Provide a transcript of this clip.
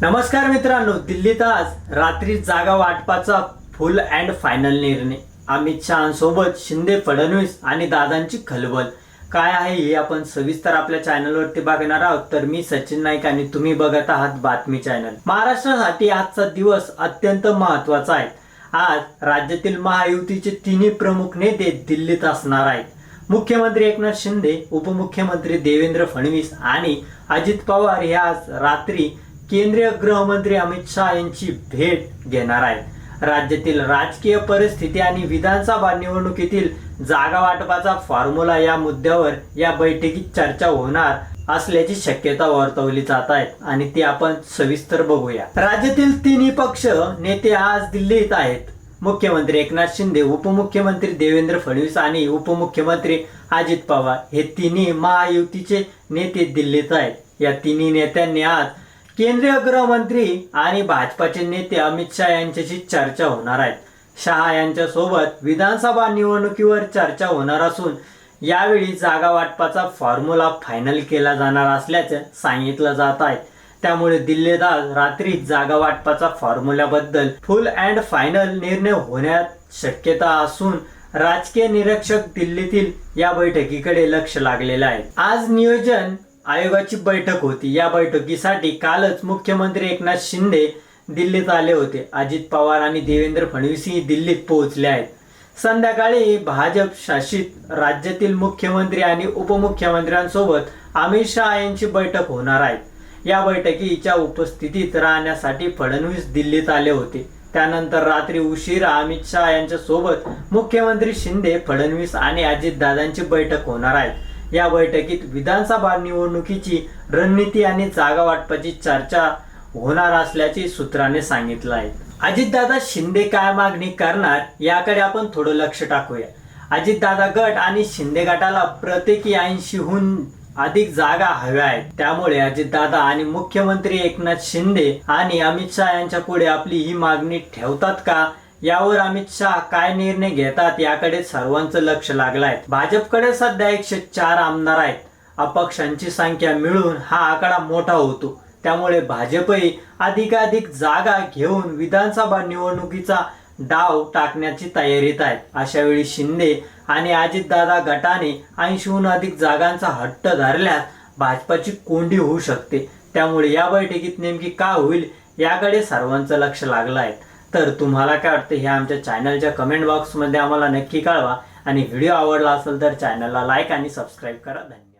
नमस्कार मित्रांनो दिल्लीत आज रात्री जागा वाटपाचा फुल अँड फायनल निर्णय. अमित शहासोबत शिंदे फडणवीस आणि दादांची खलबल. काय आहे हे आपण सविस्तर आपल्या चॅनलवरती बघणार आहोत. तर मी सचिन नाईक आणि तुम्ही बघत आहात बातमी चॅनल महाराष्ट्रासाठी आजचा दिवस अत्यंत महत्त्वाचा आहे. आज राज्यातील महायुतीचे तिन्ही प्रमुख नेते दिल्लीत असणार आहेत. मुख्यमंत्री एकनाथ शिंदे उपमुख्यमंत्री देवेंद्र फडणवीस आणि अजित पवार हे आज रात्री केंद्रीय गृहमंत्री अमित शहा यांची भेट घेणार आहेत. राज्यातील राजकीय परिस्थिती आणि विधानसभा निवडणुकीतील जागा वाटपाचा फॉर्म्युला या मुद्द्यावर या बैठकीत चर्चा होणार असल्याची शक्यता वर्तवली जात आहे आणि ती आपण सविस्तर बघूया. राज्यातील तिन्ही पक्ष नेते आज दिल्लीत आहेत. मुख्यमंत्री एकनाथ शिंदे उपमुख्यमंत्री देवेंद्र फडणवीस आणि उपमुख्यमंत्री अजित पवार हे तिन्ही महायुतीचे नेते दिल्लीत आहेत. या तिन्ही नेत्यांनी आज केंद्रीय गृहमंत्री आणि भाजपाचे नेते अमित शहा यांच्याशी चर्चा होणार आहेत शहा यांच्यासोबत विधानसभा निवडणुकीवर चर्चा होणार असून यावेळी जागा वाटपाचा फॉर्म्युला फायनल केला जाणार असल्याचं सांगितलं जात आहे. त्यामुळे दिल्लीत आज रात्री जागा वाटपाचा फॉर्म्युल्याबद्दल फुल अँड फायनल निर्णय होण्यात शक्यता असून राजकीय निरीक्षक दिल्लीतील या बैठकीकडे लक्ष लागलेलं आहे. आज नियोजन आयोगाची बैठक होती. या बैठकीसाठी कालच मुख्यमंत्री एकनाथ शिंदे दिल्लीत आले होते. अजित पवार आणि देवेंद्र फडणवीसही दिल्लीत पोहोचले आहेत. संध्याकाळी भाजप शासित राज्यातील मुख्यमंत्री आणि उपमुख्यमंत्र्यांसोबत अमित शहा यांची बैठक होणार आहे. या बैठकीच्या उपस्थितीत राहण्यासाठी फडणवीस दिल्लीत आले होते. त्यानंतर रात्री उशिरा अमित शहा यांच्यासोबत मुख्यमंत्री शिंदे फडणवीस आणि अजितदादांची बैठक होणार आहे. या बैठकीत विधानसभा निवडणुकीची रणनीती आणि जागा वाटपाची चर्चा होणार असल्याचे सूत्राने सांगितलं आहे अजितदादा शिंदे काय मागणी करणार याकडे आपण थोडं लक्ष टाकूया. अजितदादा गट आणि शिंदे गटाला प्रत्येकी ऐंशीहून अधिक जागा हव्या आहेत. त्यामुळे अजितदादा आणि मुख्यमंत्री एकनाथ शिंदे आणि अमित शहा यांच्या पुढे आपली ही मागणी ठेवतात का? यावर अमित शहा काय निर्णय घेतात याकडे सर्वांचं लक्ष लागलं आहे भाजपकडे सध्या एकशे चार आमदार आहेत. अपक्षांची संख्या मिळून हा आकडा मोठा होतो. त्यामुळे भाजपही अधिकाधिक जागा घेऊन विधानसभा निवडणुकीचा डाव टाकण्याची तयारीत आहे. अशा वेळी शिंदे आणि अजितदादा गटाने ऐंशीहून अधिक जागांचा हट्ट धरल्यास भाजपाची कोंडी होऊ शकते. त्यामुळे या बैठकीत नेमकी का होईल याकडे सर्वांचं लक्ष लागलं आहे तर तुम्हाला काय वाटतं हे आमच्या चॅनलच्या कमेंट बॉक्समध्ये आम्हाला नक्की कळवा. आणि व्हिडिओ आवडला असेल तर चॅनलला लाईक आणि सबस्क्राईब करा. धन्यवाद.